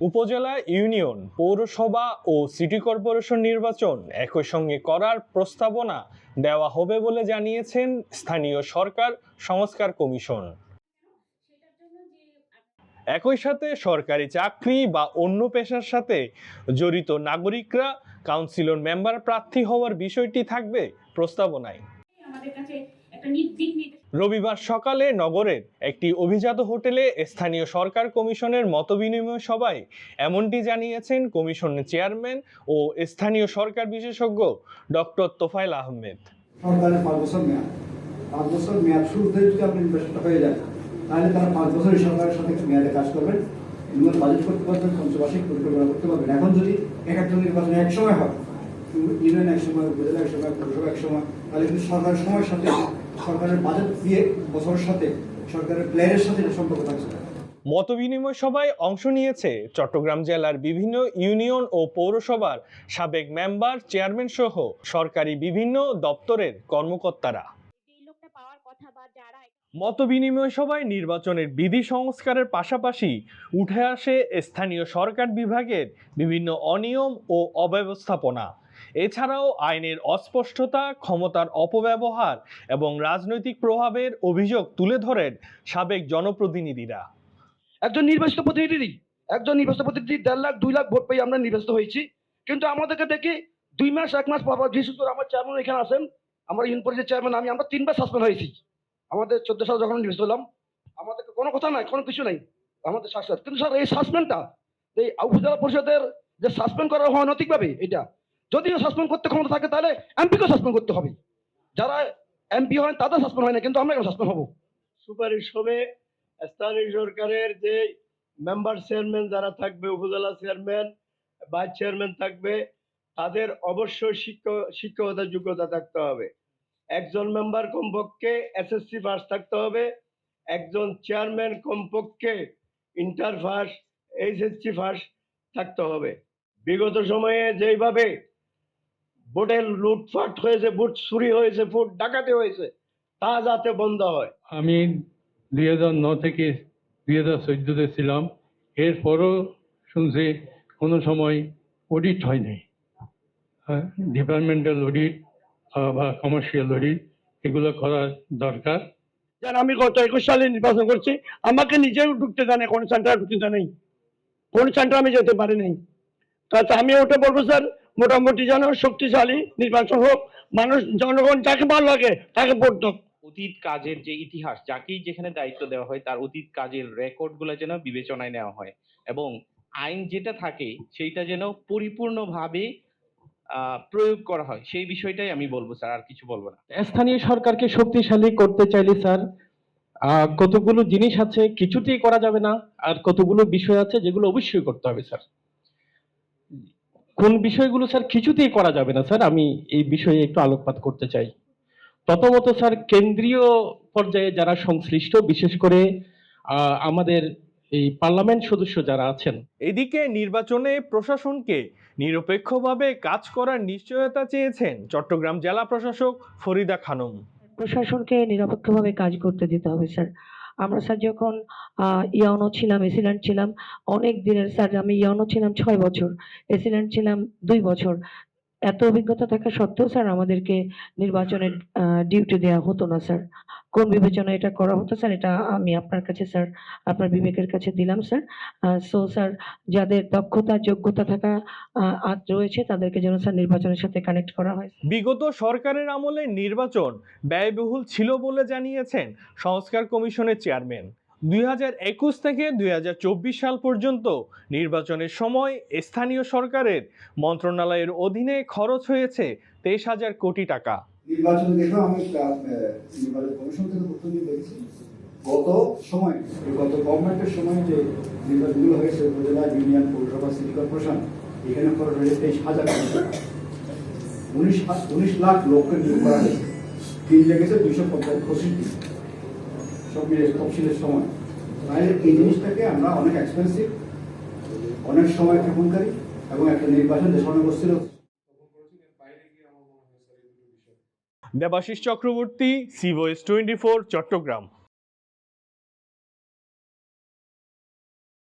উপজেলা ইউনিয়ন, পৌরসভা ও city corporation নির্বাচন একই সঙ্গে করার প্রস্তাবনা দেওয়া হবে বলে জানিয়েছেন স্থানীয় সরকার সংস্কার কমিশন। একই সাথে সরকারি চাকরি বা অন্য পেশার সাথে জড়িত নাগরিকরা কাউন্সিলর মেম্বার প্রার্থী হওয়ার বিষয়টি থাকবে প্রস্তাবনায়। আমাদের কাছে রবিবার সকালে নগরের একটি অভিজাত হোটেলে স্থানীয় সরকার কমিশনের মতবিনিময় সভায় এমনটি জানিয়েছেন কমিশনের চেয়ারম্যান ও স্থানীয় সরকার বিশেষজ্ঞ ডক্টর তোফাইল আহমেদ। সরকারের সময় হয় সাথে সরকারের বাজেট দিয়ে বছরের সাথে, সরকারের প্ল্যানের সাথে এটা সম্পর্ক থাকছে। মতবিনিময় সভায় অংশ নিয়েছে চট্টগ্রাম জেলার বিভিন্ন ইউনিয়ন ও পৌরসভার সাবেক মেম্বার, চেয়ারম্যান সহ সরকারি বিভিন্ন দপ্তরের কর্মকর্তারা। মতবিনিময় সভায় নির্বাচনের বিধি সংস্কারের পাশাপাশি উঠে আসে স্থানীয় সরকার বিভাগের বিভিন্ন অনিয়ম ও অব্যবস্থাপনা। এছাড়াও আইনের অস্পষ্টতা, ক্ষমতার অপব্যবহার এবং রাজনৈতিক প্রভাবের অভিযোগ তুলে ধরেন সাবেক জনপ্রতিনিধিরা। একজন নির্বাচিত প্রতিনিধি, একজন নির্বাচিত প্রতিনিধি, দেড় লাখ, দুই লাখ ভোট পেয়ে আমরা নির্বাচিত হয়েছি। কিন্তু আমাদেরকে দেখি দুই মাস, এক মাস পর বিশেষ আমার চেয়ারম্যান এখানে আসেন আমার ইউনিয়ন পরিষদের চেয়ারম্যান আমি আমরা তিনবার সাসপেন্ড হয়েছি। আমাদের চোদ্দ সালে যখন নির্বাচিত হলাম, আমাদেরকে কোনো কথা নাই, কোনো কিছু নাই, আমাদের শাসক কিন্তু স্যার এই সাসপেন্ডটা এই উপজেলা পরিষদের যে সাসপেন্ড করা হয় নৈতিকভাবে, এটা যদিও সাসপেন্ড করতে ক্ষমতা থাকে, তাহলে এমপিকে সাসপেন্ড করতে হবে। যারা এমপি হয় তাদের সাসপেন্ড হয় না, কিন্তু আমরা কেন সাসপেন্ড হব? সুপারিশ হবে, স্থানীয় সরকারের যে মেম্বার চেয়ারম্যান যারা থাকবে, উপজেলা চেয়ারম্যান ভাইস চেয়ারম্যান থাকবে, তাদের অবশ্যই শিক্ষক শিক্ষকতার যোগ্যতা থাকতে হবে। একজন মেম্বার কমপক্ষে এসএসসি পাস থাকতে হবে, একজন চেয়ারম্যান কমপক্ষে ইন্টার পাস এইচএসসি পাস থাকতে হবে। বিগত সময়ে যেইভাবে ভোটের লুটপাট হয়েছে ভোট চুরি হয়েছে ভোট ডাকাতি হয়েছে তা যাতে বন্ধ হয়। আমি দুই হাজার ন থেকে দুই হাজার চোদ্দোতে ছিলাম। এরপরও শুনছি কোনো সময় অডিট হয় নাই। ডিপার্টমেন্টাল অডিট বা কমার্শিয়াল অডিট এগুলো করার দরকার। যেন আমি গত একুশ সালে নির্বাচন করছি। আমাকে নিজেও ঢুকতে জানে কোন সেন্টারে ঢুকতে জানাই কোন সেন্টার আমি যেতে পারি নাই। তাতে আমি ওটা বলব স্যার মোটামুটি যেন শক্তিশালী নির্বাচন হোক মানুষ জনগণ যাকে ভালো লাগে তাকে ভোট হোক অতীত কাজের যে ইতিহাস যাকেই যেখানে দায়িত্ব দেওয়া হয় তার অতীত কাজের রেকর্ডগুলো যেন বিবেচনায় নেওয়া হয় এবং আইন যেটা থাকে সেইটা যেন পরিপূর্ণভাবে আহ, প্রয়োগ করা হয়। সেই বিষয়টাই আমি বলব স্যার আর কিছু বলব না। স্থানীয় সরকারকে শক্তিশালী করতে চাইলে স্যার আহ, কতগুলো জিনিস আছে কিছুতেই করা যাবে না আর কতগুলো বিষয় আছে যেগুলো অবশ্যই করতে হবে স্যার। কোন বিষয়গুলো স্যার কিছুতেই করা যাবে না স্যার আমি এই বিষয়ে একটু আলোকপাত করতে চাই। প্রথমত স্যার কেন্দ্রীয় পর্যায়ে যারা সংশ্লিষ্ট বিশেষ করে আমাদের এই পার্লামেন্ট সদস্য যারা আছেন। এদিকে নির্বাচনে প্রশাসনকে নিরপেক্ষভাবে কাজ করার নিশ্চয়তা চেয়েছেন চট্টগ্রাম জেলা প্রশাসক ফরিদা খানম। প্রশাসনকে নিরপেক্ষভাবে কাজ করতে দিতে হবে স্যার। আমরা স্যার যখন ইয়নো ছিলাম এসিডেন্ট ছিলাম, অনেক দিনের স্যার আমি ইয়নো ছিলাম ছয় বছর এসিডেন্ট ছিলাম দুই বছর। এত অভিজ্ঞতা থাকা সত্ত্বেও স্যার আমাদেরকে নির্বাচনের ডিউটি দেওয়া হতো না, স্যার। কোন বিবেচনা এটা করা হতো, স্যার? এটা আমি আপনার কাছে, স্যার, আপনার বিবেকের কাছে দিলাম, স্যার। সো স্যার, যাদের দক্ষতা, যোগ্যতা থাকা আজ রয়েছে, তাদেরকে যেন, স্যার, নির্বাচনের সাথে কানেক্ট করা হয় বিগত সরকারের আমলে নির্বাচন ব্যয়বহুল ছিল বলে জানিয়েছেন সংস্কার কমিশনের চেয়ারম্যান। দুই হাজার একুশ থেকে দুই হাজার চব্বিশ সাল পর্যন্ত নির্বাচনের সময় স্থানীয় সরকারের মন্ত্রণালয়ের অধীনে খরচ হয়েছে তেইশ হাজার কোটি টাকা। নির্বাচন দেখেও আমি নির্বাচন কমিশন থেকে প্রতিনিধি দেখেছি। গত সময় গত গভর্নমেন্টের সময় যে নির্বাচনগুলো হয়েছে, উপজেলা, ইউনিয়ন, পৌরসভা, সিটি কর্পোরেশন, এখানে খরচ হয়েছে তেইশ হাজার উনিশ উনিশ লাখ লোককে নিয়োগ করা হয়েছে। তিন লেগেছে দুইশো পঁচিশটি সব মিলে তফসিলের সময়। তাহলে এই জিনিসটাকে আমরা অনেক এক্সপেন্সিভ অনেক সময় ক্ষেপণকারী এবং একটা নির্বাচন সময় বসছিল Debashish Chakraborty CVoice twenty four Chattogram.